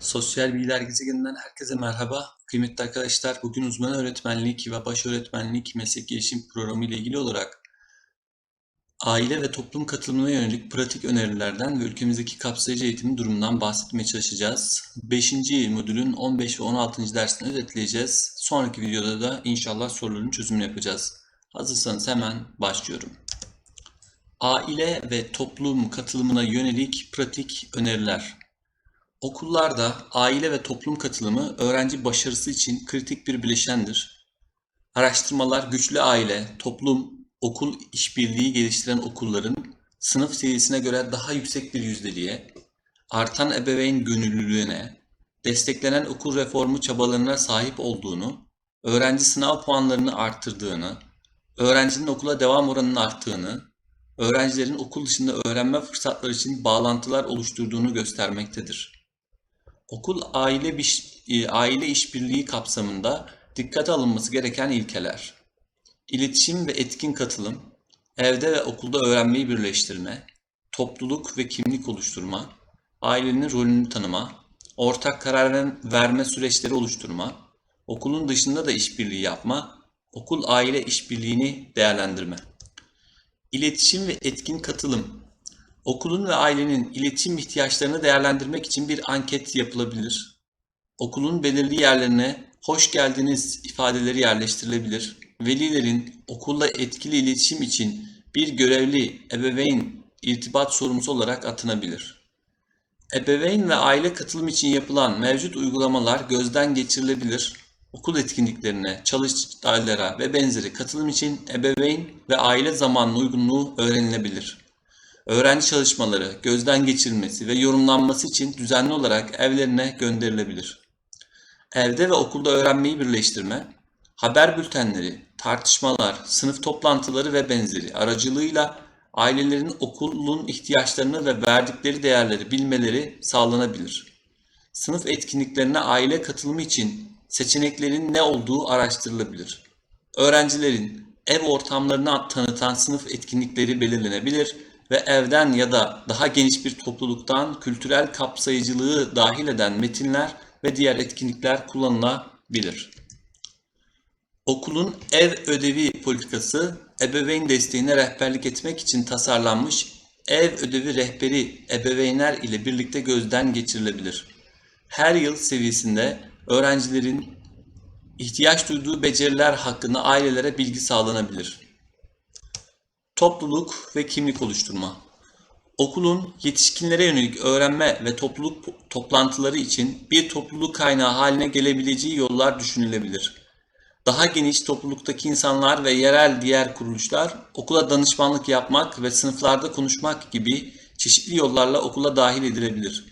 Sosyal Bilgiler Gezegeninden herkese merhaba. Kıymetli arkadaşlar, bugün uzman öğretmenlik ve baş öğretmenlik meslek gelişim programı ile ilgili olarak aile ve toplum katılımına yönelik pratik önerilerden ve ülkemizdeki kapsayıcı eğitim durumundan bahsetmeye çalışacağız. 5. modülün 15 ve 16. dersini özetleyeceğiz. Sonraki videoda da inşallah soruların çözümünü yapacağız. Hazırsanız hemen başlıyorum. Aile ve toplum katılımına yönelik pratik öneriler. Okullarda aile ve toplum katılımı öğrenci başarısı için kritik bir bileşendir. Araştırmalar güçlü aile, toplum, okul işbirliği geliştiren okulların sınıf seviyesine göre daha yüksek bir yüzdeliğe, artan ebeveyn gönüllülüğüne, desteklenen okul reformu çabalarına sahip olduğunu, öğrenci sınav puanlarını arttırdığını, öğrencinin okula devam oranının arttığını, öğrencilerin okul dışında öğrenme fırsatları için bağlantılar oluşturduğunu göstermektedir. Okul aile e, aile işbirliği kapsamında dikkate alınması gereken ilkeler. İletişim ve etkin katılım, evde ve okulda öğrenmeyi birleştirme, topluluk ve kimlik oluşturma, ailenin rolünü tanıma, ortak karar ver- verme süreçleri oluşturma, okulun dışında da işbirliği yapma, okul aile işbirliğini değerlendirme. İletişim ve etkin katılım, Okulun ve ailenin iletişim ihtiyaçlarını değerlendirmek için bir anket yapılabilir. Okulun belirli yerlerine hoş geldiniz ifadeleri yerleştirilebilir. Velilerin okulla etkili iletişim için bir görevli ebeveyn irtibat sorumlusu olarak atanabilir. Ebeveyn ve aile katılım için yapılan mevcut uygulamalar gözden geçirilebilir. Okul etkinliklerine, çalıştaylara ve benzeri katılım için ebeveyn ve aile zamanlı uygunluğu öğrenilebilir. Öğrenci çalışmaları gözden geçirilmesi ve yorumlanması için düzenli olarak evlerine gönderilebilir. Evde ve okulda öğrenmeyi birleştirme, haber bültenleri, tartışmalar, sınıf toplantıları ve benzeri aracılığıyla ailelerin okulun ihtiyaçlarını ve verdikleri değerleri bilmeleri sağlanabilir. Sınıf etkinliklerine aile katılımı için seçeneklerin ne olduğu araştırılabilir. Öğrencilerin ev ortamlarını tanıtan sınıf etkinlikleri belirlenebilir ve evden ya da daha geniş bir topluluktan kültürel kapsayıcılığı dahil eden metinler ve diğer etkinlikler kullanılabilir. Okulun ev ödevi politikası ebeveyn desteğine rehberlik etmek için tasarlanmış ev ödevi rehberi ebeveynler ile birlikte gözden geçirilebilir. Her yıl seviyesinde öğrencilerin ihtiyaç duyduğu beceriler hakkında ailelere bilgi sağlanabilir. Topluluk ve kimlik oluşturma. Okulun yetişkinlere yönelik öğrenme ve topluluk toplantıları için bir topluluk kaynağı haline gelebileceği yollar düşünülebilir. Daha geniş topluluktaki insanlar ve yerel diğer kuruluşlar okula danışmanlık yapmak ve sınıflarda konuşmak gibi çeşitli yollarla okula dahil edilebilir.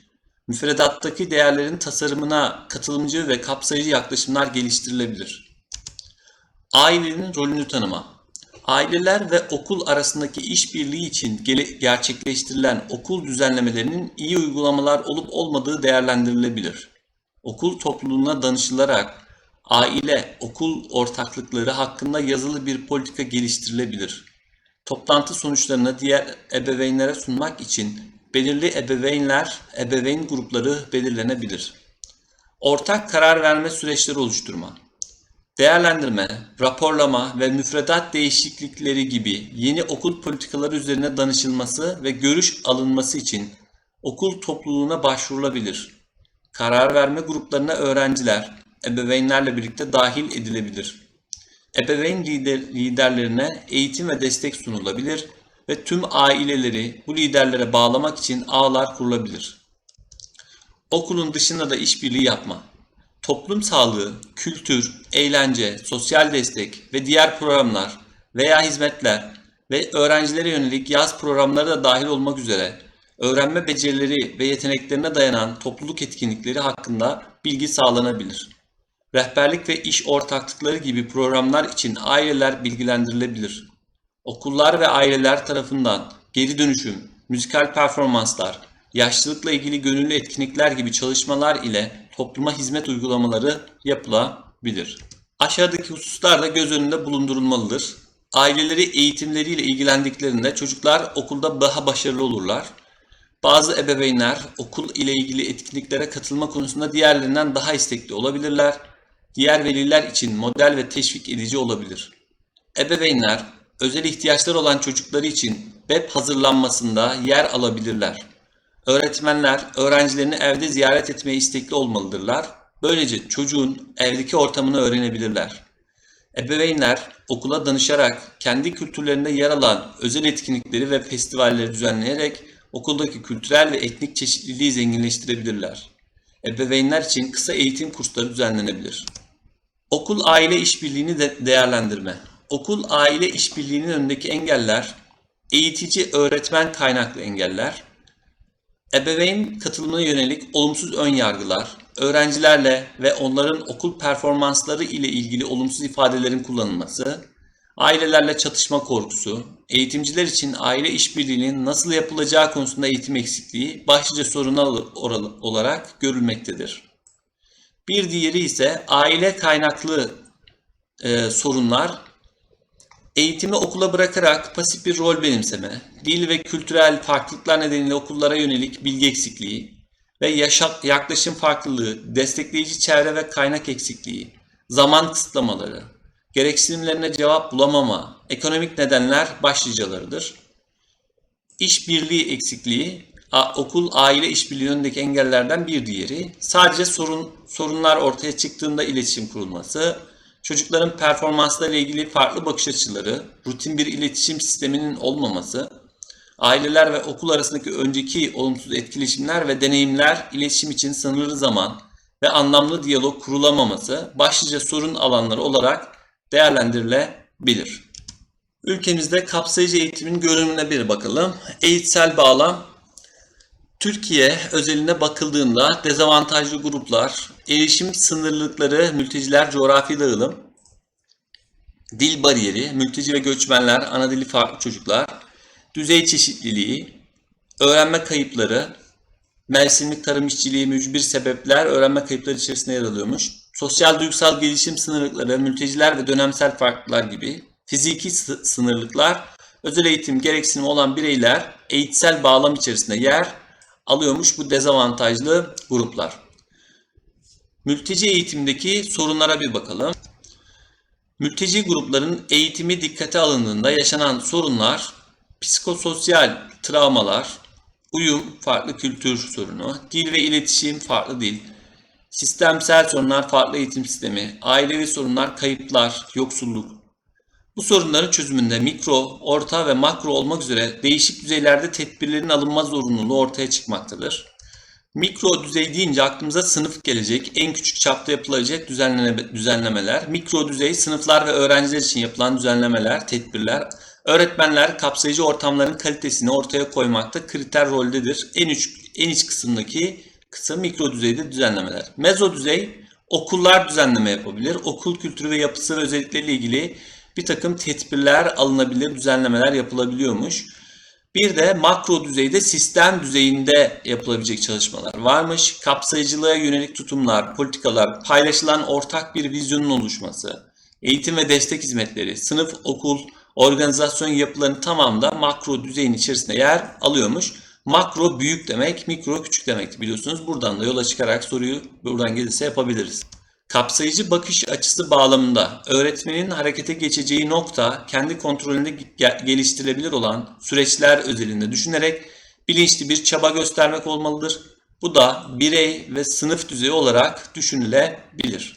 Müfredattaki değerlerin tasarımına katılımcı ve kapsayıcı yaklaşımlar geliştirilebilir. Ailenin rolünü tanıma. Aileler ve okul arasındaki işbirliği için gerçekleştirilen okul düzenlemelerinin iyi uygulamalar olup olmadığı değerlendirilebilir. Okul topluluğuna danışılarak aile okul ortaklıkları hakkında yazılı bir politika geliştirilebilir. Toplantı sonuçlarını diğer ebeveynlere sunmak için belirli ebeveynler, ebeveyn grupları belirlenebilir. Ortak karar verme süreçleri oluşturma. Değerlendirme, raporlama ve müfredat değişiklikleri gibi yeni okul politikaları üzerine danışılması ve görüş alınması için okul topluluğuna başvurulabilir. Karar verme gruplarına öğrenciler, ebeveynlerle birlikte dahil edilebilir. Ebeveyn lider, liderlerine eğitim ve destek sunulabilir ve tüm aileleri bu liderlere bağlamak için ağlar kurulabilir. Okulun dışında da işbirliği yapma toplum sağlığı, kültür, eğlence, sosyal destek ve diğer programlar veya hizmetler ve öğrencilere yönelik yaz programları da dahil olmak üzere öğrenme becerileri ve yeteneklerine dayanan topluluk etkinlikleri hakkında bilgi sağlanabilir. Rehberlik ve iş ortaklıkları gibi programlar için aileler bilgilendirilebilir. Okullar ve aileler tarafından geri dönüşüm, müzikal performanslar, yaşlılıkla ilgili gönüllü etkinlikler gibi çalışmalar ile topluma hizmet uygulamaları yapılabilir. Aşağıdaki hususlar da göz önünde bulundurulmalıdır. Aileleri eğitimleriyle ilgilendiklerinde çocuklar okulda daha başarılı olurlar. Bazı ebeveynler okul ile ilgili etkinliklere katılma konusunda diğerlerinden daha istekli olabilirler. Diğer veliler için model ve teşvik edici olabilir. Ebeveynler özel ihtiyaçları olan çocukları için web hazırlanmasında yer alabilirler. Öğretmenler öğrencilerini evde ziyaret etmeye istekli olmalıdırlar. Böylece çocuğun evdeki ortamını öğrenebilirler. Ebeveynler okula danışarak kendi kültürlerinde yer alan özel etkinlikleri ve festivalleri düzenleyerek okuldaki kültürel ve etnik çeşitliliği zenginleştirebilirler. Ebeveynler için kısa eğitim kursları düzenlenebilir. Okul aile işbirliğini de değerlendirme. Okul aile işbirliğinin önündeki engeller eğitici öğretmen kaynaklı engeller, ebeveyn katılımına yönelik olumsuz ön yargılar, öğrencilerle ve onların okul performansları ile ilgili olumsuz ifadelerin kullanılması, ailelerle çatışma korkusu, eğitimciler için aile işbirliğinin nasıl yapılacağı konusunda eğitim eksikliği başlıca sorunlar oral- olarak görülmektedir. Bir diğeri ise aile kaynaklı e, sorunlar Eğitimi okula bırakarak pasif bir rol benimseme, dil ve kültürel farklılıklar nedeniyle okullara yönelik bilgi eksikliği ve yaşa, yaklaşım farklılığı, destekleyici çevre ve kaynak eksikliği, zaman kısıtlamaları, gereksinimlerine cevap bulamama, ekonomik nedenler başlıcalarıdır. İşbirliği eksikliği, okul aile işbirliği önündeki engellerden bir diğeri. Sadece sorun sorunlar ortaya çıktığında iletişim kurulması, çocukların performanslarıyla ilgili farklı bakış açıları, rutin bir iletişim sisteminin olmaması, aileler ve okul arasındaki önceki olumsuz etkileşimler ve deneyimler iletişim için sınırlı zaman ve anlamlı diyalog kurulamaması başlıca sorun alanları olarak değerlendirilebilir. Ülkemizde kapsayıcı eğitimin görünümüne bir bakalım. Eğitsel bağlam Türkiye özeline bakıldığında dezavantajlı gruplar, erişim sınırlılıkları, mülteciler, coğrafi dağılım, dil bariyeri, mülteci ve göçmenler, ana dili farklı çocuklar, düzey çeşitliliği, öğrenme kayıpları, mevsimlik tarım işçiliği, mücbir sebepler öğrenme kayıpları içerisinde yer alıyormuş. Sosyal duygusal gelişim sınırlıkları, mülteciler ve dönemsel farklılıklar gibi, fiziki sı- sınırlıklar, özel eğitim gereksinimi olan bireyler eğitsel bağlam içerisinde yer alıyormuş bu dezavantajlı gruplar. Mülteci eğitimdeki sorunlara bir bakalım. Mülteci grupların eğitimi dikkate alındığında yaşanan sorunlar, psikososyal travmalar, uyum, farklı kültür sorunu, dil ve iletişim, farklı dil, sistemsel sorunlar, farklı eğitim sistemi, ailevi sorunlar, kayıplar, yoksulluk, bu sorunların çözümünde mikro, orta ve makro olmak üzere değişik düzeylerde tedbirlerin alınma zorunluluğu ortaya çıkmaktadır. Mikro düzey deyince aklımıza sınıf gelecek, en küçük çapta düzenleme, düzenlemeler, mikro düzey sınıflar ve öğrenciler için yapılan düzenlemeler, tedbirler, öğretmenler kapsayıcı ortamların kalitesini ortaya koymakta kriter roldedir. En üç, en iç kısımdaki kısım mikro düzeyde düzenlemeler. Mezo düzey okullar düzenleme yapabilir. Okul kültürü ve yapısı ve özellikleriyle ilgili bir takım tedbirler alınabilir, düzenlemeler yapılabiliyormuş. Bir de makro düzeyde sistem düzeyinde yapılabilecek çalışmalar varmış. Kapsayıcılığa yönelik tutumlar, politikalar, paylaşılan ortak bir vizyonun oluşması, eğitim ve destek hizmetleri, sınıf, okul, organizasyon yapılarının tamamı da makro düzeyin içerisinde yer alıyormuş. Makro büyük demek, mikro küçük demek biliyorsunuz. Buradan da yola çıkarak soruyu buradan gelirse yapabiliriz. Kapsayıcı bakış açısı bağlamında öğretmenin harekete geçeceği nokta kendi kontrolünde ge- geliştirilebilir olan süreçler özelinde düşünerek bilinçli bir çaba göstermek olmalıdır. Bu da birey ve sınıf düzeyi olarak düşünülebilir.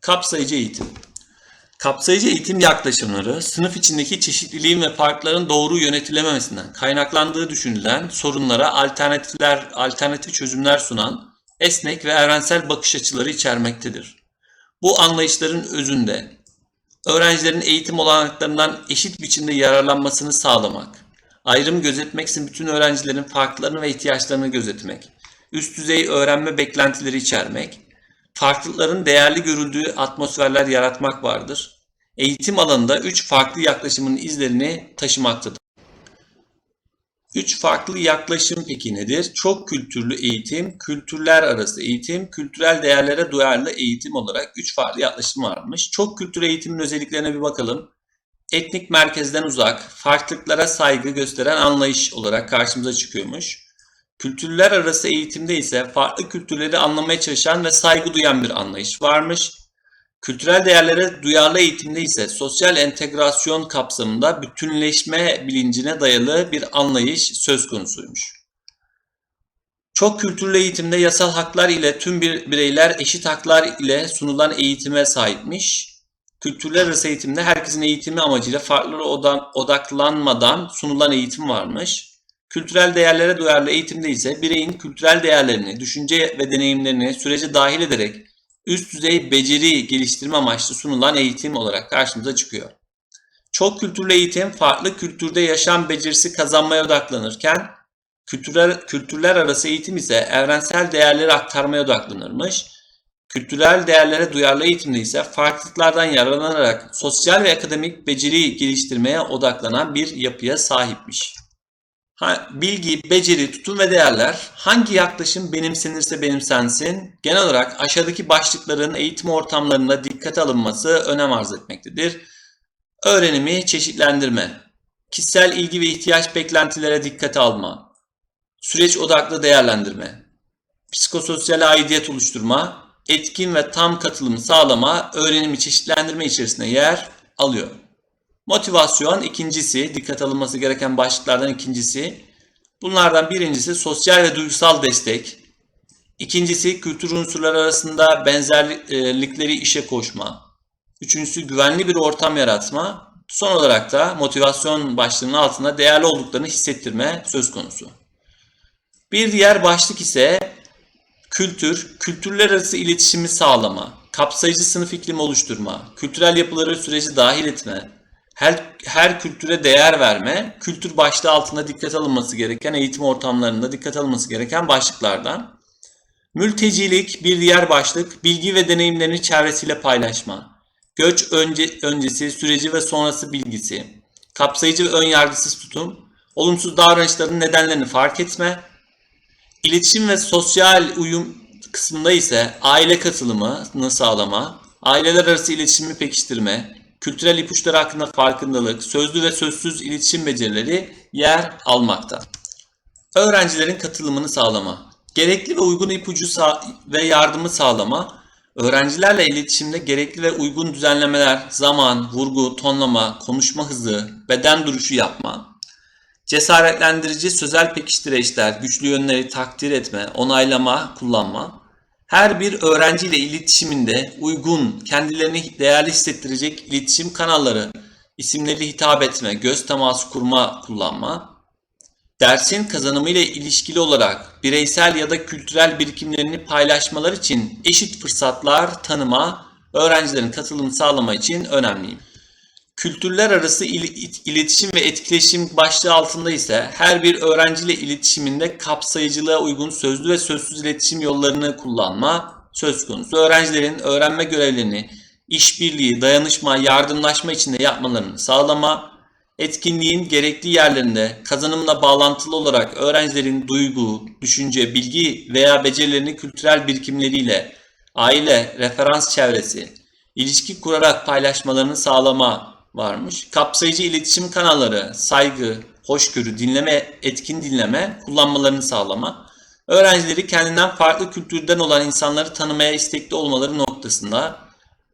Kapsayıcı eğitim. Kapsayıcı eğitim yaklaşımları sınıf içindeki çeşitliliğin ve farkların doğru yönetilememesinden kaynaklandığı düşünülen sorunlara alternatifler, alternatif çözümler sunan esnek ve evrensel bakış açıları içermektedir. Bu anlayışların özünde öğrencilerin eğitim olanaklarından eşit biçimde yararlanmasını sağlamak, ayrım gözetmeksizin bütün öğrencilerin farklarını ve ihtiyaçlarını gözetmek, üst düzey öğrenme beklentileri içermek, farklılıkların değerli görüldüğü atmosferler yaratmak vardır. Eğitim alanında üç farklı yaklaşımın izlerini taşımaktadır. Üç farklı yaklaşım peki nedir? Çok kültürlü eğitim, kültürler arası eğitim, kültürel değerlere duyarlı eğitim olarak üç farklı yaklaşım varmış. Çok kültürlü eğitimin özelliklerine bir bakalım. Etnik merkezden uzak, farklılıklara saygı gösteren anlayış olarak karşımıza çıkıyormuş. Kültürler arası eğitimde ise farklı kültürleri anlamaya çalışan ve saygı duyan bir anlayış varmış. Kültürel değerlere duyarlı eğitimde ise sosyal entegrasyon kapsamında bütünleşme bilincine dayalı bir anlayış söz konusuymuş. Çok kültürlü eğitimde yasal haklar ile tüm bir bireyler eşit haklar ile sunulan eğitime sahipmiş. Kültürler arası eğitimde herkesin eğitimi amacıyla farklı odaklanmadan sunulan eğitim varmış. Kültürel değerlere duyarlı eğitimde ise bireyin kültürel değerlerini, düşünce ve deneyimlerini sürece dahil ederek üst düzey beceri geliştirme amaçlı sunulan eğitim olarak karşımıza çıkıyor. Çok kültürlü eğitim farklı kültürde yaşam becerisi kazanmaya odaklanırken kültürel, kültürler arası eğitim ise evrensel değerleri aktarmaya odaklanırmış. Kültürel değerlere duyarlı eğitimde ise farklılıklardan yararlanarak sosyal ve akademik beceri geliştirmeye odaklanan bir yapıya sahipmiş. Bilgi, beceri, tutum ve değerler hangi yaklaşım benimsenirse benimsensin genel olarak aşağıdaki başlıkların eğitim ortamlarında dikkate alınması önem arz etmektedir. Öğrenimi çeşitlendirme, kişisel ilgi ve ihtiyaç beklentilere dikkate alma, süreç odaklı değerlendirme, psikososyal aidiyet oluşturma, etkin ve tam katılımı sağlama, öğrenimi çeşitlendirme içerisinde yer alıyor. Motivasyon ikincisi, dikkat alınması gereken başlıklardan ikincisi. Bunlardan birincisi sosyal ve duygusal destek. İkincisi kültür unsurları arasında benzerlikleri işe koşma. Üçüncüsü güvenli bir ortam yaratma. Son olarak da motivasyon başlığının altında değerli olduklarını hissettirme söz konusu. Bir diğer başlık ise kültür, kültürler arası iletişimi sağlama, kapsayıcı sınıf iklimi oluşturma, kültürel yapıları süreci dahil etme, her, her kültüre değer verme, kültür başlığı altında dikkat alınması gereken, eğitim ortamlarında dikkat alınması gereken başlıklardan. Mültecilik bir diğer başlık, bilgi ve deneyimlerini çevresiyle paylaşma. Göç önce, öncesi, süreci ve sonrası bilgisi. Kapsayıcı ve ön yargısız tutum. Olumsuz davranışların nedenlerini fark etme. İletişim ve sosyal uyum kısmında ise aile katılımını sağlama, aileler arası iletişimi pekiştirme, kültürel ipuçları hakkında farkındalık, sözlü ve sözsüz iletişim becerileri yer almakta. Öğrencilerin katılımını sağlama, gerekli ve uygun ipucu ve yardımı sağlama, öğrencilerle iletişimde gerekli ve uygun düzenlemeler, zaman, vurgu, tonlama, konuşma hızı, beden duruşu yapma, cesaretlendirici sözel pekiştireçler, güçlü yönleri takdir etme, onaylama, kullanma, her bir öğrenciyle iletişiminde uygun, kendilerini değerli hissettirecek iletişim kanalları, isimleri hitap etme, göz teması kurma, kullanma, dersin kazanımı ile ilişkili olarak bireysel ya da kültürel birikimlerini paylaşmalar için eşit fırsatlar tanıma, öğrencilerin katılımını sağlama için önemliyim. Kültürler arası iletişim ve etkileşim başlığı altında ise her bir öğrenciyle iletişiminde kapsayıcılığa uygun sözlü ve sözsüz iletişim yollarını kullanma söz konusu. Öğrencilerin öğrenme görevlerini işbirliği, dayanışma, yardımlaşma içinde yapmalarını sağlama, etkinliğin gerekli yerlerinde kazanımla bağlantılı olarak öğrencilerin duygu, düşünce, bilgi veya becerilerini kültürel birikimleriyle aile, referans çevresi, ilişki kurarak paylaşmalarını sağlama varmış. Kapsayıcı iletişim kanalları, saygı, hoşgörü, dinleme, etkin dinleme kullanmalarını sağlama. Öğrencileri kendinden farklı kültürden olan insanları tanımaya istekli olmaları noktasında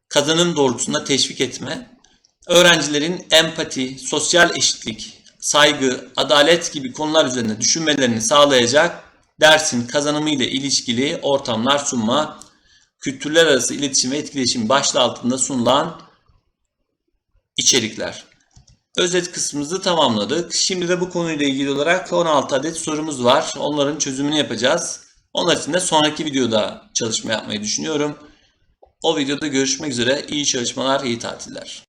kazanım doğrultusunda teşvik etme. Öğrencilerin empati, sosyal eşitlik, saygı, adalet gibi konular üzerine düşünmelerini sağlayacak dersin kazanımı ile ilişkili ortamlar sunma, kültürler arası iletişim ve etkileşim başlığı altında sunulan içerikler. Özet kısmımızı tamamladık. Şimdi de bu konuyla ilgili olarak 16 adet sorumuz var. Onların çözümünü yapacağız. Onlar için de sonraki videoda çalışma yapmayı düşünüyorum. O videoda görüşmek üzere. İyi çalışmalar, iyi tatiller.